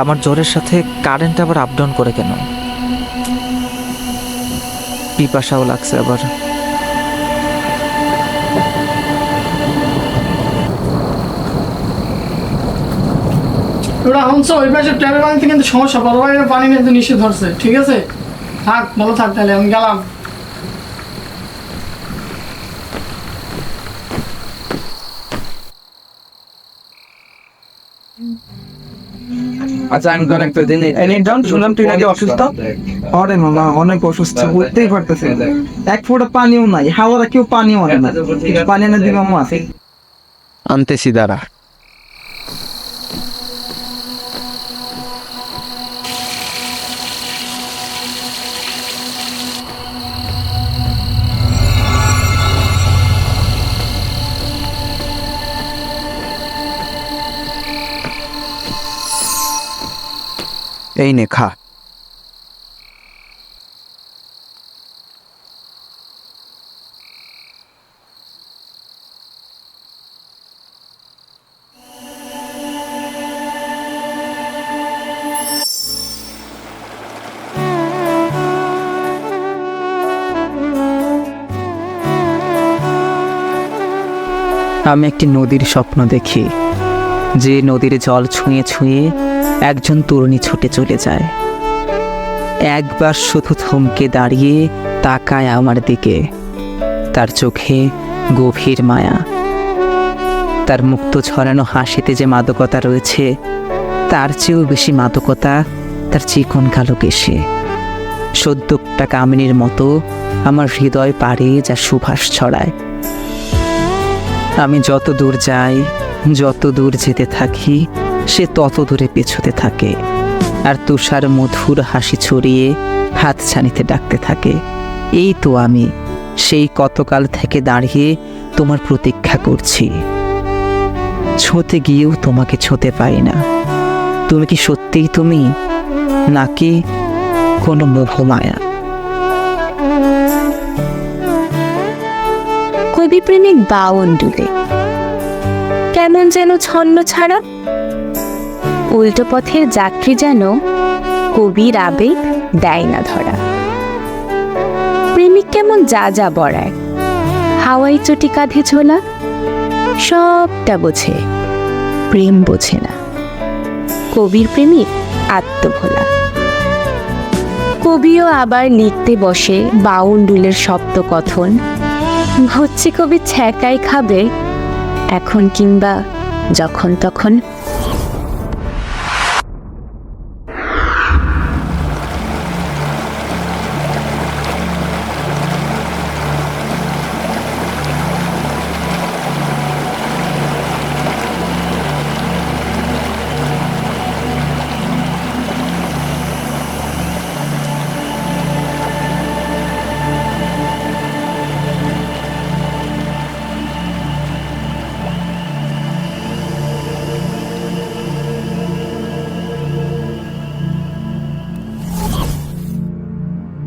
আমার জ্বরের সাথে কারেন্ট আবার আপ ডাউন করে কেন? পিপাসাও লাগছে আবার। ওরা হচ্ছে ওই পাশে ট্যাপের পানিতে কিন্তু সমস্যা, বড় ভাইয়ের পানি কিন্তু নিষেধ ধরছে, ঠিক আছে? থাক, ভালো থাক তাহলে, আমি গেলাম। আচ্ছা আমি তোর একটা দিন এনে শুনলাম তুই নাকি অসুস্থ? আরে মামা অনেক অসুস্থ বুঝতেই পারতেছে এক ফোঁটা পানিও নাই হাওয়ারা কেউ পানিও আনে না। পানি এনে দিবে মামা আনতেছি দাঁড়া। এই নে খা। আমি একটি নদীর স্বপ্ন দেখি। যে নদীর জল ছুঁয়ে ছুঁয়ে একজন তরুণী ছুটে চলে যায়। একবার শুধু থমকে দাঁড়িয়ে তাকায় আমার দিকে। তার চোখে গভীর মায়া। তার মুক্ত ছড়ানো হাসিতে যে মাদকতা রয়েছে, তার চেয়েও বেশি মাদকতা তার চিকন কালো কেশে। সদ্যকটা কামিনীর মতো আমার হৃদয় পারে যা সুভাষ ছড়ায়। আমি যত দূর যাই যত দূর যেতে থাকি সে তত দূরে পেছোতে থাকে। আর তুষার মধুর হাসি ছড়িয়ে হাত ছানিতে ডাকতে থাকে। এই তো আমি, সেই কতকাল থেকে দাঁড়িয়ে তোমার প্রতীক্ষা করছি। ছোঁতে গিয়েও তোমাকে ছোঁতে পাই না। তুমি কি সত্যিই তুমি? নাকি কোনো মোহমায়া কবি প্রেমিক বাউন ডুলে। কেমন যেন ছন্ন ছাড়া উল্টো পথের যাত্রী যেন কবির আবেগ দেয় না ধরা। প্রেমিক কেমন যা যা বড়ায় হাওয়াই চটি কাঁধে ঝোলা, সবটা বোঝে, প্রেম বোঝে না। কবির প্রেমিক আত্মভোলা। কবিও আবার লিখতে বসে বাউন্ডুলের শব্দ কথন হচ্ছে কবি ছ্যাঁকাই খাবে, এখন কিংবা যখন তখন